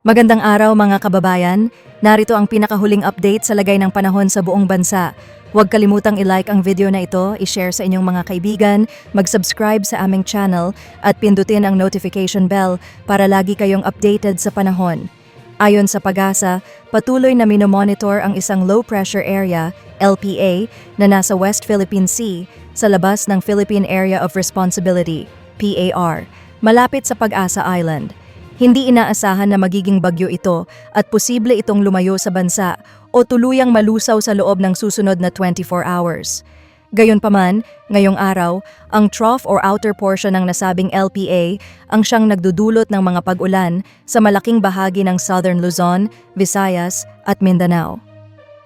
Magandang araw mga kababayan. Narito ang pinakahuling update sa lagay ng panahon sa buong bansa. Huwag kalimutang i-like ang video na ito, i-share sa inyong mga kaibigan, mag-subscribe sa aming channel at pindutin ang notification bell para lagi kayong updated sa panahon. Ayon sa PAGASA, patuloy na minomonitor ang isang low-pressure area, LPA, na nasa West Philippine Sea sa labas ng Philippine Area of Responsibility, PAR, malapit sa Pag-asa Island. Hindi inaasahan na magiging bagyo ito at posible itong lumayo sa bansa o tuluyang malusaw sa loob ng susunod na 24 hours. Gayunpaman, ngayong araw, ang trough or outer portion ng nasabing LPA ang siyang nagdudulot ng mga pag-ulan sa malaking bahagi ng Southern Luzon, Visayas at Mindanao.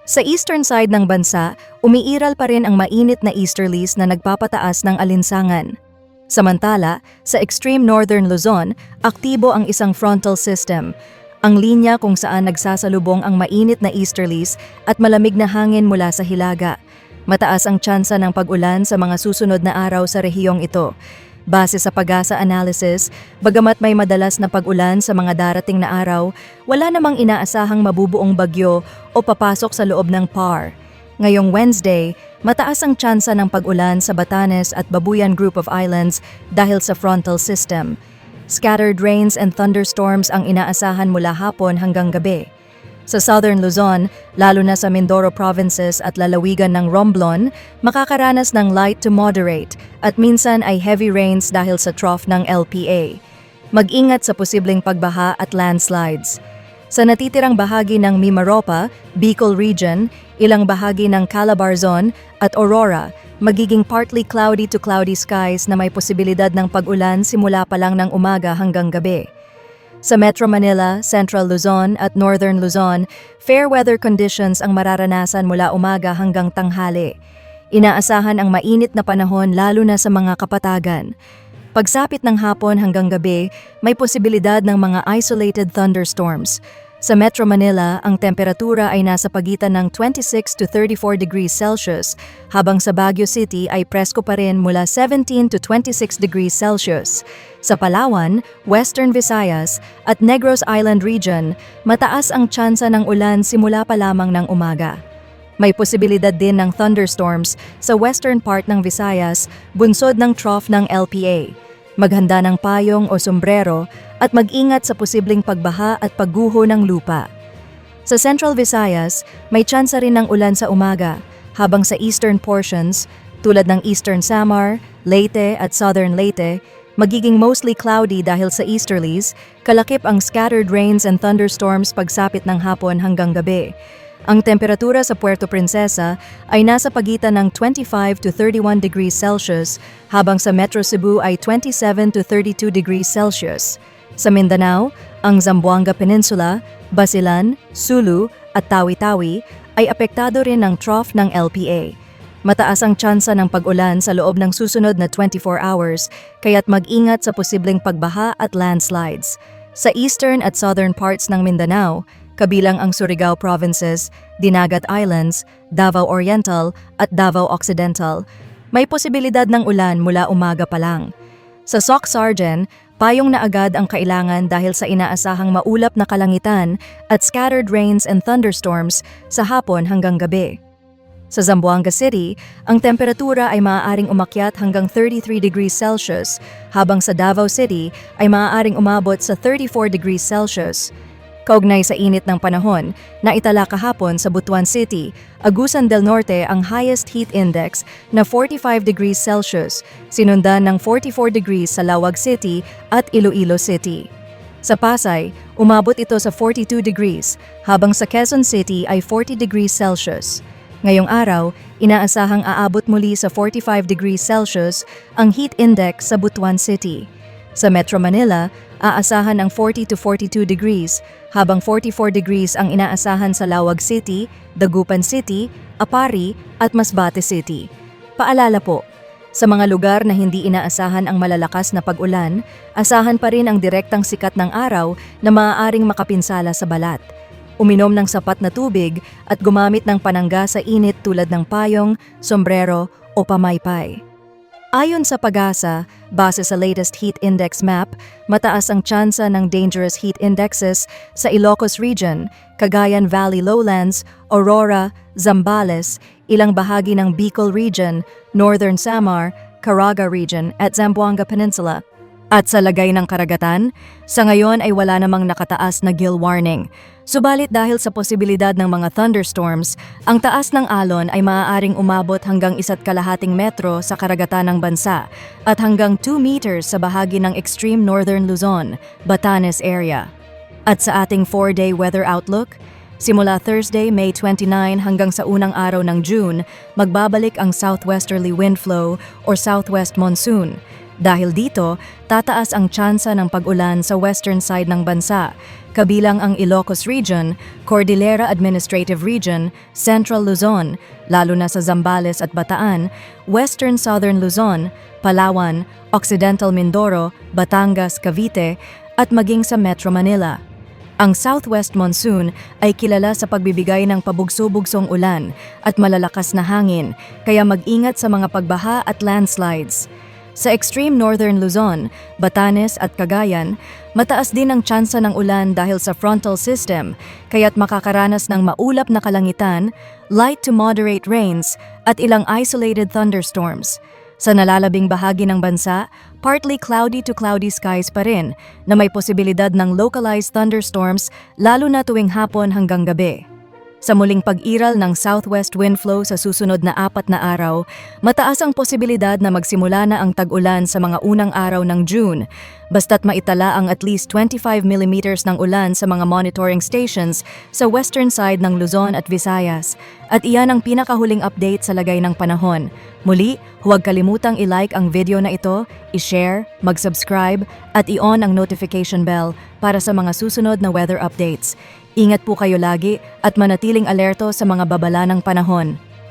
Sa eastern side ng bansa, umiiral pa rin ang mainit na easterlies na nagpapataas ng alinsangan. Samantala, sa extreme northern Luzon, aktibo ang isang frontal system, ang linya kung saan nagsasalubong ang mainit na easterlies at malamig na hangin mula sa hilaga. Mataas ang tsansa ng pag-ulan sa mga susunod na araw sa rehiyong ito. Base sa pag-asa analysis, bagamat may madalas na pag-ulan sa mga darating na araw, wala namang inaasahang mabubuong bagyo o papasok sa loob ng PAR. Ngayong Wednesday, mataas ang tsansa ng pag-ulan sa Batanes at Babuyan Group of Islands dahil sa frontal system. Scattered rains and thunderstorms ang inaasahan mula hapon hanggang gabi. Sa Southern Luzon, lalo na sa Mindoro provinces at lalawigan ng Romblon, makakaranas ng light to moderate at minsan ay heavy rains dahil sa trough ng LPA. Mag-ingat sa posibleng pagbaha at landslides. Sa natitirang bahagi ng Mimaropa, Bicol Region, ilang bahagi ng Calabarzon at Aurora, magiging partly cloudy to cloudy skies na may posibilidad ng pag-ulan simula pa lang ng umaga hanggang gabi. Sa Metro Manila, Central Luzon at Northern Luzon, fair weather conditions ang mararanasan mula umaga hanggang tanghali. Inaasahan ang mainit na panahon lalo na sa mga kapatagan. Pagsapit ng hapon hanggang gabi, may posibilidad ng mga isolated thunderstorms. Sa Metro Manila, ang temperatura ay nasa pagitan ng 26 to 34 degrees Celsius, habang sa Baguio City ay presko pa rin mula 17 to 26 degrees Celsius. Sa Palawan, Western Visayas at Negros Island Region, mataas ang tsansa ng ulan simula pa lamang ng umaga. May posibilidad din ng thunderstorms sa western part ng Visayas, bunsod ng trough ng LPA. Maghanda ng payong o sombrero at mag-ingat sa posibleng pagbaha at pagguho ng lupa. Sa Central Visayas, may tsansa rin ng ulan sa umaga, habang sa eastern portions, tulad ng Eastern Samar, Leyte at Southern Leyte, magiging mostly cloudy dahil sa easterlies, kalakip ang scattered rains and thunderstorms pagsapit ng hapon hanggang gabi. Ang temperatura sa Puerto Princesa ay nasa pagitan ng 25 to 31 degrees Celsius, habang sa Metro Cebu ay 27 to 32 degrees Celsius. Sa Mindanao, ang Zamboanga Peninsula, Basilan, Sulu at Tawi-Tawi ay apektado rin ng trough ng LPA. Mataas ang tsansa ng pag-ulan sa loob ng susunod na 24 hours, kaya't mag-ingat sa posibleng pagbaha at landslides. Sa eastern at southern parts ng Mindanao, kabilang ang Surigao Provinces, Dinagat Islands, Davao Oriental at Davao Occidental, may posibilidad ng ulan mula umaga pa lang. Sa Soc Sargen, payong na agad ang kailangan dahil sa inaasahang maulap na kalangitan at scattered rains and thunderstorms sa hapon hanggang gabi. Sa Zamboanga City, ang temperatura ay maaaring umakyat hanggang 33 degrees Celsius, habang sa Davao City ay maaaring umabot sa 34 degrees Celsius. Kaugnay sa init ng panahon, naitala kahapon sa Butuan City, Agusan del Norte ang highest heat index na 45 degrees Celsius, sinundan ng 44 degrees sa Lawag City at Iloilo City. Sa Pasay, umabot ito sa 42 degrees, habang sa Quezon City ay 40 degrees Celsius. Ngayong araw, inaasahang aabot muli sa 45 degrees Celsius ang heat index sa Butuan City. Sa Metro Manila, aasahan ang 40 to 42 degrees, habang 44 degrees ang inaasahan sa Lawag City, Dagupan City, Apari at Masbate City. Paalala po, sa mga lugar na hindi inaasahan ang malalakas na pag-ulan, asahan pa rin ang direktang sikat ng araw na maaaring makapinsala sa balat. Uminom ng sapat na tubig at gumamit ng panangga sa init tulad ng payong, sombrero o pamaypay. Ayon sa PAGASA, base sa latest heat index map, mataas ang tsansa ng dangerous heat indexes sa Ilocos Region, Cagayan Valley Lowlands, Aurora, Zambales, ilang bahagi ng Bicol Region, Northern Samar, Caraga Region at Zamboanga Peninsula. At sa lagay ng karagatan, sa ngayon ay wala namang nakataas na gill warning. Subalit dahil sa posibilidad ng mga thunderstorms, ang taas ng alon ay maaaring umabot hanggang isa't kalahating metro sa karagatan ng bansa at hanggang 2 meters sa bahagi ng extreme northern Luzon, Batanes area. At sa ating 4-day weather outlook, simula Thursday, May 29 hanggang sa unang araw ng June, magbabalik ang southwesterly wind flow or southwest monsoon. Dahil dito, tataas ang tsansa ng pag-ulan sa western side ng bansa, kabilang ang Ilocos Region, Cordillera Administrative Region, Central Luzon, lalo na sa Zambales at Bataan, Western Southern Luzon, Palawan, Occidental Mindoro, Batangas, Cavite, at maging sa Metro Manila. Ang southwest monsoon ay kilala sa pagbibigay ng pabugso-bugsong ulan at malalakas na hangin, kaya mag-ingat sa mga pagbaha at landslides. Sa extreme northern Luzon, Batanes at Cagayan, mataas din ang tsansa ng ulan dahil sa frontal system, kaya't makakaranas ng maulap na kalangitan, light to moderate rains, at ilang isolated thunderstorms. Sa nalalabing bahagi ng bansa, partly cloudy to cloudy skies pa rin na may posibilidad ng localized thunderstorms lalo na tuwing hapon hanggang gabi. Sa muling pag-iral ng southwest wind flow sa susunod na apat na araw, mataas ang posibilidad na magsimula na ang tag-ulan sa mga unang araw ng June, basta't maitala ang at least 25 millimeters ng ulan sa mga monitoring stations sa western side ng Luzon at Visayas. At iyan ang pinakahuling update sa lagay ng panahon. Muli, huwag kalimutang i-like ang video na ito, i-share, mag-subscribe, at i-on ang notification bell para sa mga susunod na weather updates. Ingat po kayo lagi at manatiling alerto sa mga babala ng panahon.